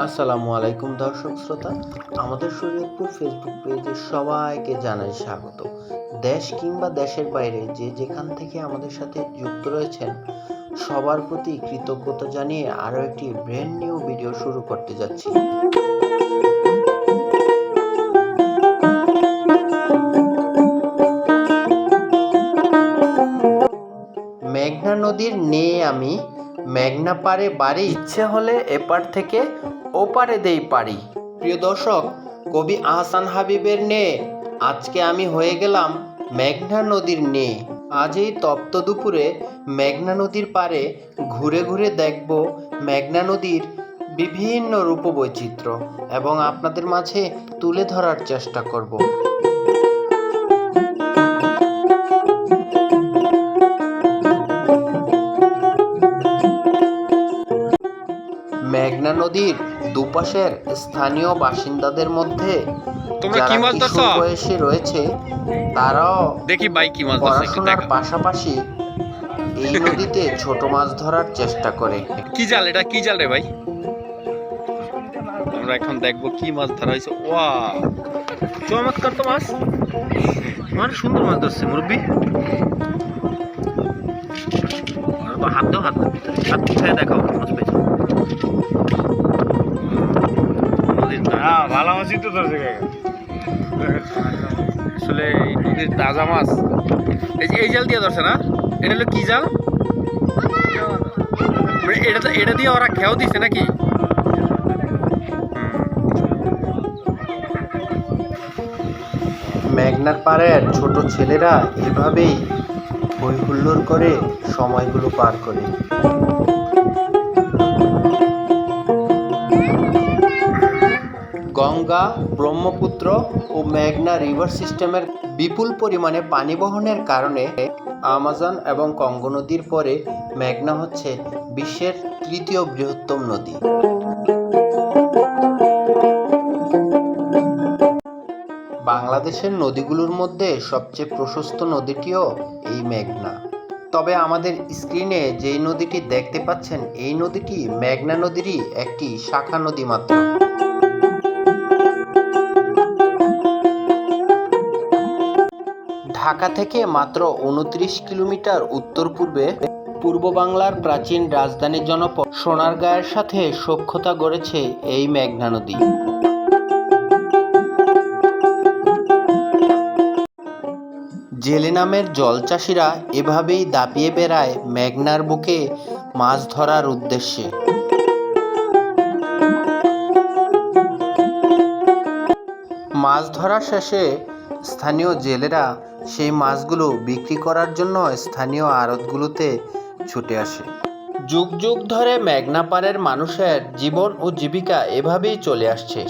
আসসালামু আলাইকুম দর্শক শ্রোতা। আমাদের শরীয়তপুর ফেসবুক পেজে সবাইকে জানাই স্বাগত। দেশ কিংবা দেশের বাইরে যে যেখান থেকে আমাদের সাথে যুক্ত রয়েছেন, সবার প্রতি কৃতজ্ঞতা জানিয়ে আরও একটি ব্র্যান্ড নিউ ভিডিও শুরু করতে যাচ্ছি। মেঘনা নদীর নেই আমি মেঘনা পারে বাড়ি ইচ্ছে হলে এপার থেকে ওপারে দেই পারি প্রিয় দর্শক, কবি আহসান হাবিবের নে, আজকে আমি হয়ে গেলাম মেঘনা নদীর নে। আজ এই তপ্ত দুপুরে মেঘনা নদীর পারে ঘুরে ঘুরে দেখব মেঘনা নদীর বিভিন্ন রূপবৈচিত্র্য এবং আপনাদের মাঝে তুলে ধরার চেষ্টা করব। নদীর দুপাশের স্থানীয় বাসিন্দাদের মধ্যে তোমরা যারা কি মাছ ধরছো? কিশোর বয়সী রয়েছে তারাও দেখি ভাই কি মাছ ধরছে পড়াশোনার পাশাপাশি এই নদীতে ছোট মাছ ধরার চেষ্টা করে। কি জাল এটা? কি জাল রে ভাই? আমরা এখন দেখব কি মাছ ধরা হয়েছে। ওয়া চমৎকার তো মাছ। মানে সুন্দর মাছ ধরছে মুরব্বী। হাত দাও হাত দাও। হাত দেখাও মাছ পেয়েছ। ভালো মাছই তো ধরছে আসলে এই নদীর তাজা মাছ এই যে এই জাল দিয়ে ধরছে না? এটা হলো কি জাল? মানে এটা তো এটা দিয়ে ওরা খেয়াও দিছে নাকি? মেঘনার পাড়ের ছোট ছেলেরা এভাবেই হই হুল্লোড় করে সময়গুলো পার করে। গঙ্গা, ব্রহ্মপুত্র ও মেঘনা রিভার সিস্টেমের বিপুল পরিমাণে পানি বহনের কারণে আমাজন এবং কঙ্গো নদীর পরে মেঘনা হচ্ছে বিশ্বের তৃতীয় বৃহত্তম নদী। বাংলাদেশের নদীগুলোর মধ্যে সবচেয়ে প্রশস্ত নদীটিও এই মেঘনা। তবে আমাদের স্ক্রিনে যেই নদীটি দেখতে পাচ্ছেন, এই নদীটি মেঘনা নদীরই একটি শাখা নদী মাত্র। ঢাকা থেকে মাত্র উনত্রিশ কিলোমিটার উত্তর পূর্বে পূর্ব বাংলার প্রাচীন রাজধানীর জনপদ সোনারগাঁয়ের সাথে সখ্যতা গড়েছে এই মেঘনা নদী। জেলে নামের জলচাষিরা এভাবেই দাপিয়ে বেড়ায় মেঘনার বুকে মাছ ধরার উদ্দেশ্যে। মাছ ধরা শেষে স্থানীয় জেলেরা সেই মাছগুলো বিক্রি করার জন্য স্থানীয় আড়তগুলোতে ছুটে আসে। যুগ যুগ ধরে মেঘনাপাড়ের মানুষের জীবন ও জীবিকা এভাবেই চলে আসছে